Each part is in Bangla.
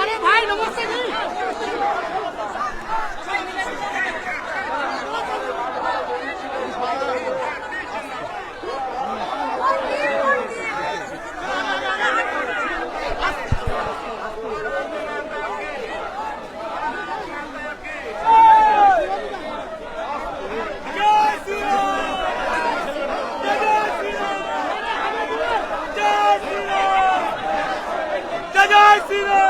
আরে ভাই নমস্তে ¡Felicidades!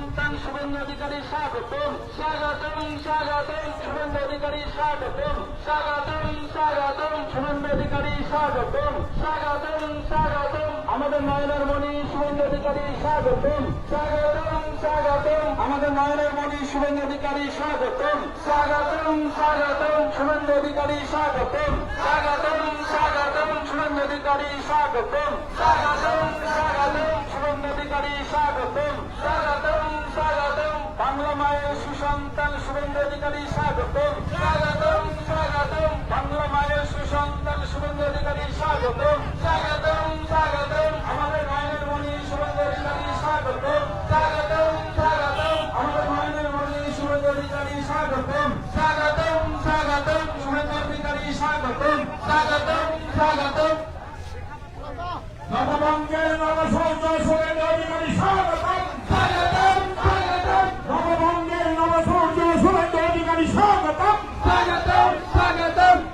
মায়ের সুসন্তান শুভেন্দু অধিকারী স্বাগতম। স্বাগতম স্বাগতম, শুভেন্দু অধিকারী স্বাগতম। স্বাগতম স্বাগতম, শুভেন্দু অধিকারী স্বাগতম। স্বাগতম স্বাগতম। আমাদের নয়নের মণি শুভেন্দু অধিকারী স্বাগতম। স্বাগতম স্বাগতম। আমাদের নয়নের মণি শুভেন্দু অধিকারী স্বাগতম। স্বাগতম স্বাগতম, শুভেন্দু অধিকারী স্বাগতম। স্বাগতম স্বাগতম, শুভেন্দু অধিকারী স্বাগতম স্বাগতম স্বাগতম বাংলা মায়ের সুসন্তান শুভেন্দু অধিকারী স্বাগতম স্বাগতম স্বাগতম। বাংলা মায়ের সুসন্তান শুভেন্দু অধিকারী স্বাগতম স্বাগতম স্বাগতম। আমাদের মায়ের মণি শুভেন্দু অধিকারী স্বাগতম স্বাগতম স্বাগতম। আমাদের মায়ের মণি শুভেন্দু অধিকারী স্বাগতম স্বাগতম স্বাগতম। শুভেন্দু অধিকারী স্বাগতম স্বাগতম স্বাগতম।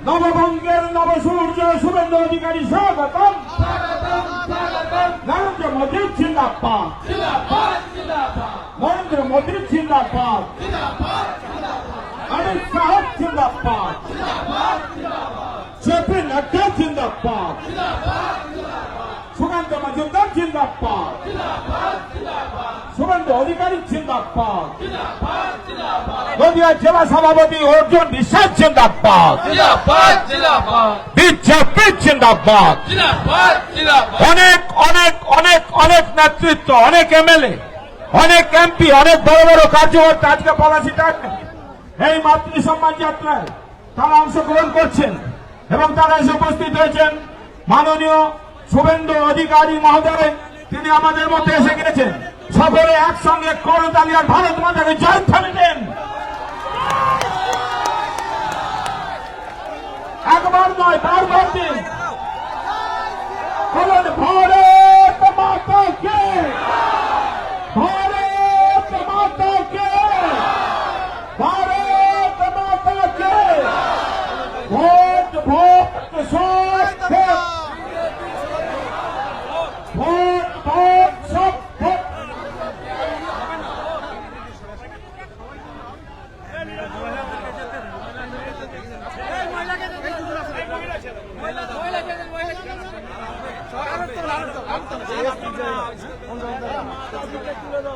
নববঙ্গের নবসূর্য শুভেন্দু অধিকারী স্বাগতম। নরেন্দ্র মোদী জিন্দাবাদ। নরেন্দ্র মোদী জিন্দাবাদ। শাহ জিন্দাবাদ। জেপি নড্ডা জিন্দাবাদ। সুকান্ত মজুমদার জিন্দাবাদ। সুগন্ধ অধিকারী জিন্দাবাদ। নদিয়া জেলা সভাপতি অর্জুন বিশ্বাস জিন্দাবাদ। বিজেপি জিন্দাবাদ। অনেক অনেক অনেক অনেক নেতৃত্ব অনেক এমএলএ অনেক এমপি অনেক বড় বড় কার্যকর্তা আজকে পলাশিটা এই মাতৃ সম্মান যাত্রায় তারা অংশগ্রহণ করছেন এবং তারা এসে উপস্থিত হয়েছেন। মাননীয় শুভেন্দু অধিকারী মহোদয় তিনি আমাদের মধ্যে এসে গেছেন সকলে একসঙ্গে করতালি আর ভারত মাতাকে জয়ধ্বনি দেন। একবার নয় বারবার দিন। মহিলা